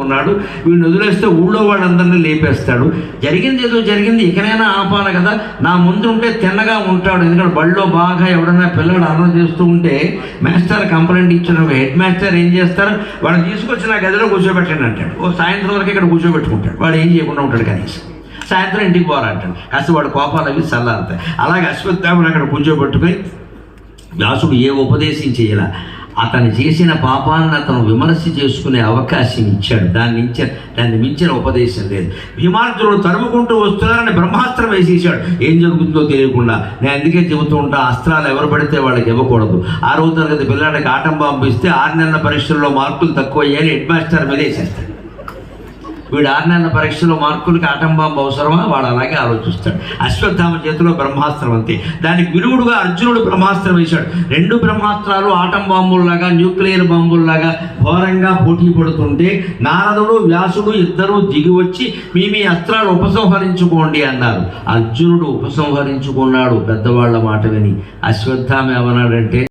ఉన్నాడు. వీడిని వదిలేస్తే ఊళ్ళో వాళ్ళందరినీ లేపేస్తాడు. జరిగింది ఏదో జరిగింది ఇకనైనా ఆపాలి కదా. నా ముందు ఉంటే తిన్నగా ఉంటాడు. ఎందుకంటే బళ్ళో బాగా ఎవడన్నా పిల్లడు అన్నం చేస్తూ ఉంటే మాస్టర్ కంప్లైంట్ ఇచ్చిన ఒక హెడ్ మాస్టర్ ఏం చేస్తారు? వాడిని తీసుకొచ్చి నా గదిలో కూర్చోబెట్టండి అంటాడు. ఓ సాయంత్రం వరకు ఇక్కడ కూర్చోబెట్టుకుంటాడు. వాడు ఏం చేయకుండా ఉంటాడు కనీసం. సాయంత్రం ఇంటికి పోరాంటాడు కాస్త వాడు కోపాలు అవి చల్లారుతాయి. అలాగే అశ్వత్థామని అక్కడ కూర్చోబెట్టుకుని వ్యాసుడు ఏ ఉపదేశం చేయాల? అతను చేసిన పాపాన్ని అతను విమర్శ చేసుకునే అవకాశం ఇచ్చాడు. దాన్ని మించిన దాన్ని మించిన ఉపదేశం లేదు. భీమార్జునుడు తరుముకుంటూ వస్తున్నారని బ్రహ్మాస్త్రం వేసేసాడు ఏం జరుగుతుందో తెలియకుండా. నేను అందుకే చెబుతూ ఉంటా అస్త్రాలు ఎవరు పడితే వాళ్ళకి ఇవ్వకూడదు. ఆరో తరగతి పిల్లాడికి ఆటం పంపిస్తే ఇస్తే ఆరు నెలల పరీక్షల్లో మార్కులు తక్కువ అయ్యాయని హెడ్ మాస్టర్ మీద వేసేస్తాడు వీడు ఆరు పరీక్షలో మార్కులకి ఆటంబాంబు అవసరమా? వాడు అలాగే ఆలోచిస్తాడు. అశ్వత్థామ చేతిలో బ్రహ్మాస్త్రం అంతే. దానికి విరుగుడుగా అర్జునుడు బ్రహ్మాస్త్రం వేశాడు. రెండు బ్రహ్మాస్త్రాలు ఆటం బాంబుల్లాగా న్యూక్లియర్ బాంబుల్లాగా ఘోరంగా పోటీ పడుతుంటే నారదుడు వ్యాసుడు ఇద్దరూ దిగి వచ్చి మీ మీ అస్త్రాలు ఉపసంహరించుకోండి అన్నారు. అర్జునుడు ఉపసంహరించుకున్నాడు పెద్దవాళ్ళ మాట విని. అశ్వత్థామ ఏమన్నాడంటే